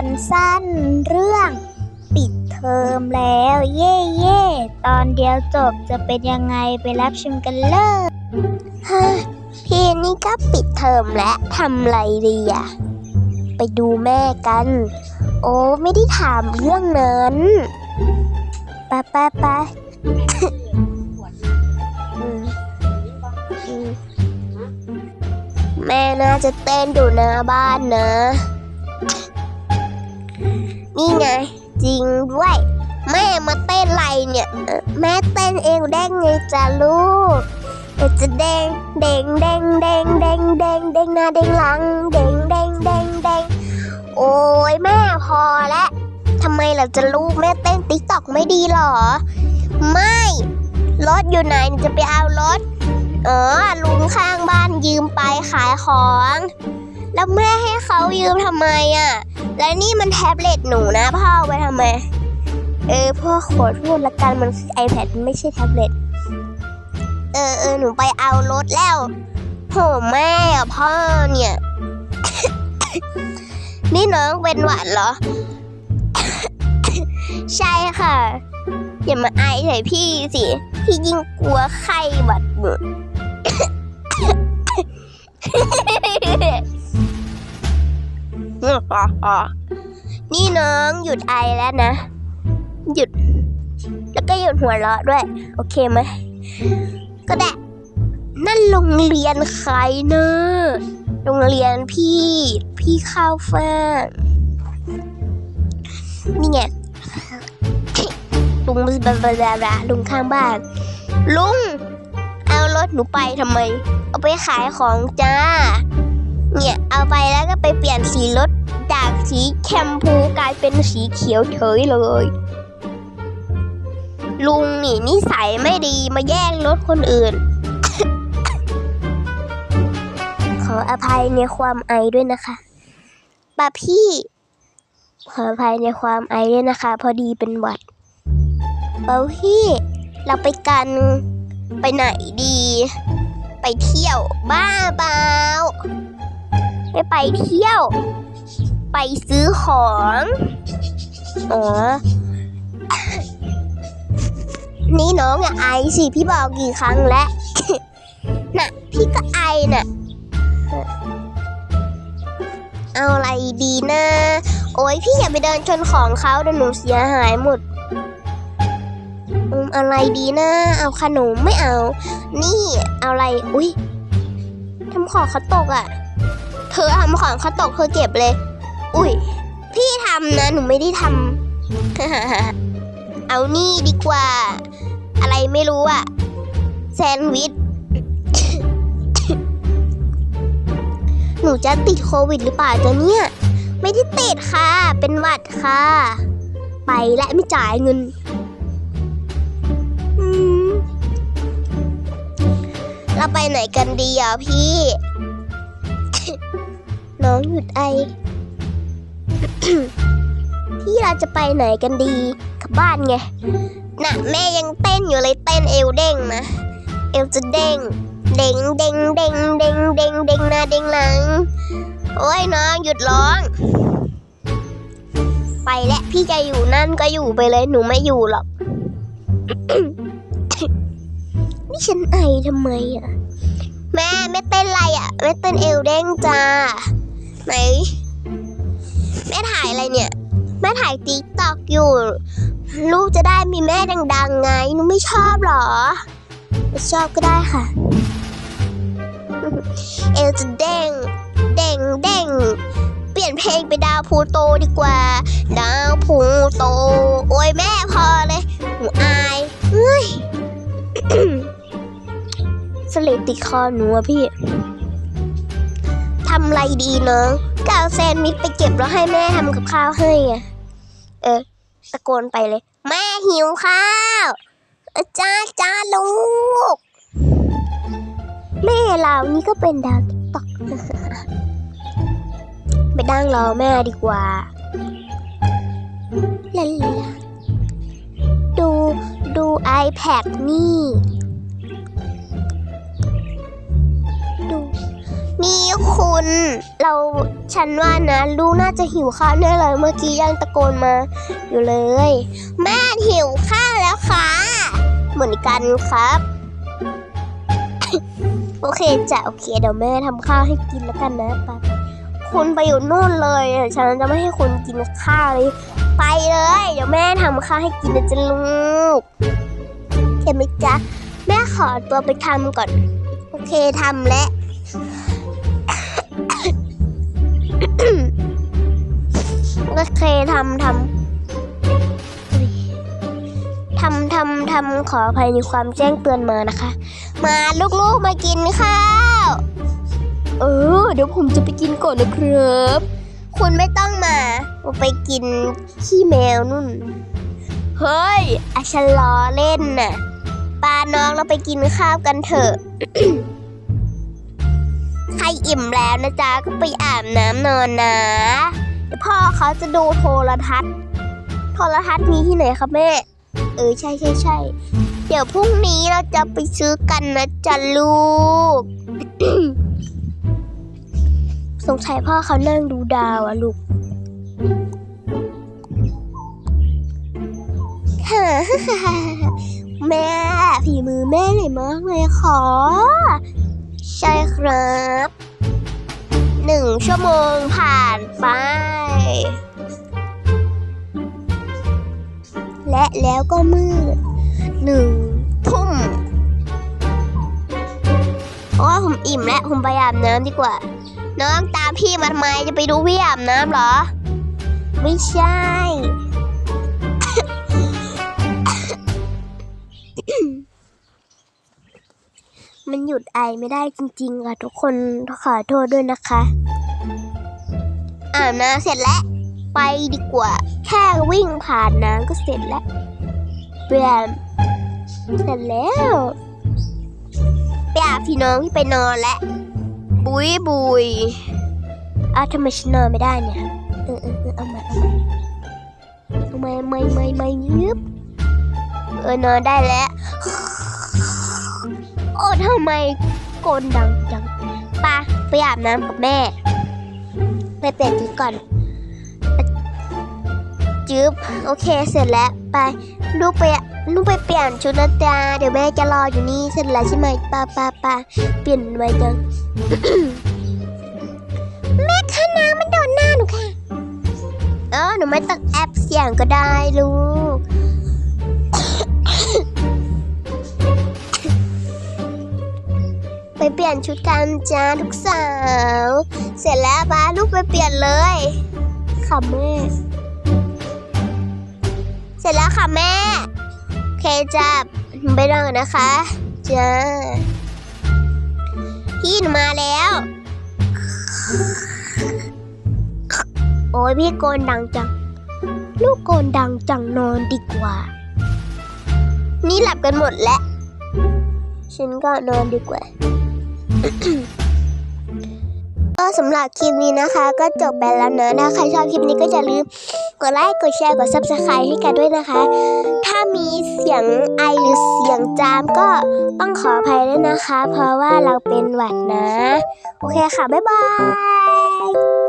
อนสั้นเรื่อง ปิดเทอมแล้ว เย่เย่ตอนเดียวจบจะเป็นยังไงไปรับชมกันเลยเฮ้ยพี่นี่ก็ปิดเทอมแล้วทำไรดีอะไปดูแม่กัน โอ้ไม่ได้ถามเรื่องนั้นไปไปไปอืมอืมแม่น่าจะเต้นอยู่หน้าบ้านนะ นี่ไง จริงด้วย แม่มาเต้นไรเนี่ย แม่เต้นเองได้ไงจ้ะลูกจะเด้งเด้งเด้งเด้งเด้งเด้งเด้งหน้าเด้งหลังเด้งเด้งเด้งเด้งโอ้ยแม่พอแล้วทำไมเราจะลูกแม่เต้นติ๊กตอกไม่ดีหรอ ไม่รถอยู่ไหนจะไปเอารถ เออลุงข้างบ้านยืมไปขายของ แล้วแม่ให้เขายืมทำไมอะ แล้วนี่มันแท็บเล็ตหนูนะพ่อไว้ทำไม เออพ่อขอโทษละกันมันคือ iPad ไม่ใช่แท็บเล็ต เออเออหนูไปเอารถแล้วโหแม่พ่อเนี่ย นี่น้องเป็นหวัดเหรอ ใช่ค่ะ อย่ามาไอใส่พี่สิ พี่ยิ่งกลัวไข้หวัดหนู นี่น้องหยุดไอแล้วนะ หยุด แล้วก็หยุดหัวเราะด้วย โอเคไหม ก็ได้ นั่นโรงเรียนใครเนอะโรงเรียนพี่ พี่ข้าวฟ่างนี่ไงลุงบลาบลาบลาบลาลุงข้างบ้าน ลุง เอารถหนูไปทำไม เอาไปขายของจ้า เนี่ยเอาไปแล้วก็ไปเปลี่ยนสีรถจากสีแคมพูกลายเป็นสีเขียวเฉยเลย ลุงนี่นิสัยไม่ดีมาแย่งรถคนอื่น ขออภัยในความไอด้วยนะคะป้าพี่ ขออภัยในความไอด้วยนะคะ พอดีเป็นหวัดป้าพี่ เราไปกันไปไหนดี ไปเที่ยวบ้าเปล่า ไม่ไปเที่ยว ไปซื้อของอ๋อนี่น้องอย่าไอสิพี่บอกกี่ครั้งแล้วน่ะพี่ก็ไอน่ะเอาอะไรดีนะโอ้ยพี่อย่าไปเดินชนของเขาเดี๋ยวหนูเสียหายหมดอมอะไรดีนะ เอาขนมไม่เอา นี่ เอาอะไร อุ้ยทำของเขาตกอะ เธอทำของเขาตกเธอเก็บเลย อุ้ย พี่ทำนะ หนูไม่ได้ทำ เอานี่ดีกว่า อะไรไม่รู้อะแซนด์วิช หนูจะติดโควิดหรือเปล่าจะเนี่ย ไม่ได้ติดค่ะ เป็นหวัดค่ะ ไปและไม่จ่ายเงินเราไปไหนกันดีอะพี่ น้องหยุดไอพี่เราจะไปไหนกันดีกลับบ้านไง น่ะ แม่ยังเต้นอยู่เลยเต้นเอวเด้งนะ เอวจะเด้ง เด้งเด้งเด้งเด้งเด้งเด้งหน้าเด้งหลัง โอ้ยน้องหยุดร้อง ไปแล้วพี่จะอยู่นั่นก็อยู่ไปเลยหนูไม่อยู่หรอก นี่ฉันไอทำไมอะ แม่ไม่เต้นไรอะแม่เต้นเอวเด้งจ้า ไหน แม่ถ่ายอะไรเนี่ย แม่ถ่ายติ๊กตอกอยู่ ลูกจะได้มีแม่ดัง ๆ ไงหนูไม่ชอบหรอ ไม่ชอบก็ได้ค่ะ เอลจะเด้งเด้งเด้งเปลี่ยนเพลงไปดาวพูโตดีกว่า ดาวพูโต โอ้ยแม่พอเลยหนูอายเฮ้ยสลิดติคอหนูอะพี่ ทำไรดีเนาะก็เอาแซนด์วิชไปเก็บแล้วให้แม่ทำกับข้าวให้ไงเออ ตะโกนไปเลย แม่หิวข้าวจ้าจ้าลูก แม่เรานี่ก็เป็นดาวติ๊กต็อกไปนั่งรอแม่ดีกว่าลาลาดูดู iPad นี่ เราฉันว่านะลูกน่าจะหิวข้าวแน่เลยเมื่อกี้ยังตะโกนมาอยู่เลย แม่หิวข้าวแล้วค่ะ เหมือนกันครับ โอเคจ้ะโอเคเดี๋ยวแม่ทำข้าวให้กินแล้วกันนะไปคุณไปอยู่นู่นเลยฉันจะไม่ให้คุณกินข้าวเลย ไปเลย เดี๋ยวแม่ทำข้าวให้กินนะจ๊ะลูกเห็นไหมจ๊ะแม่ขอตัวไปทำก่อน โอเคทำแล้วำทำทำทำทำขออภัยในความแจ้งเตือนมานะคะ มาลูกๆมากินข้าว เออ เดี๋ยวผมจะไปกินก่อนนะครับ คุณไม่ต้องมาผมไปกินขี้แมวนุ่น เฮ้ยอาฉันล้อเล่นน่ะปาน้องเราไปกินข้าวกันเถอะใครอิ่มแล้วนะจ๊ะก็ไปอาบน้ำนอนนะ พ่อเขาจะดูโทรทัศน์ โทรทัศน์มีที่ไหนครับแม่ เออใช่ใช่ใช่เดี๋ยวพรุ่งนี้เราจะไปซื้อกันนะจ๊ะลูก สงสัยพ่อเขานั่งดูดาวอะลูกแม่ฝีมือแม่เลยมากเลยขอ ใช่ครับ หนึ่งชั่วโมงผ่านไป และแล้วก็มืดหนึ่งทุ่มเพราะว่าผมอิ่มแล้ว ผมไปอาบน้ำดีกว่า น้องตามพี่มาทำไมจะไปดูพี่อาบน้ำเหรอ ไม่ใช่ มันหยุดไอไม่ได้จริง ๆ ค่ะทุกคนขอโทษด้วยนะคะอาบน้ำเสร็จแล้ว ไปดีกว่า แค่วิ่งผ่านน้ำก็เสร็จแล้วเปียนเสร็จแล้วไปอาพี่น้องพี่ไปนอนแล้วบุยบุยอ้าวทำไมฉันนอนไม่ได้เนี่ย เออเออเออเอามาเอามาเอามาไม่ไม่ไม่ยึบเออนอนได้แล้ว โอ้ทำไมโกนดังจังปะไปอาบน้ำกับแม่ ไปเปลี่ยนชุดก่อน จึ๊บโอเคเสร็จแล้วไปลูกไปลูกไปเปลี่ยนชุดนะจ๊ะเดี๋ยวแม่จะรออยู่นี่เสร็จแล้วใช่ไหมป้าป้าป้าเปลี่ยนไว้จังแม่คะน้ำมันโดนหน้าหนูค่ะเออหนูไม่ต้องแอปเสียงก็ได้ลูกไปเปลี่ยนชุดกันจ้าทุกสาว เสร็จแล้วป้าลูกไปเปลี่ยนเลยค่ะแม่ ร็จแล้วค่ะแม่ โอเคจ้าไปนอนก่อนนะคะจ้าพี่หนูมาแล้ว โอ้ยพี่โกนดังจัง ลูกโกนดังจังนอนดีกว่า นี่หลับกันหมดแล้ว ฉันก็นอนดีกว่า ก็สำหรับคลิปนี้นะคะ ก็จบไปแล้วเนะถ้าใครชอบคลิปนี้ก็อย่าลืมกดไลค์กดแชร์กด subscribe ให้กันด้วยนะคะ ถ้ามีเสียงไอหรือเสียงจามก็ต้องขออภัยด้วยนะคะ เพราะว่าเราเป็นหวัดนะ โอเคค่ะ บ๊ายบาย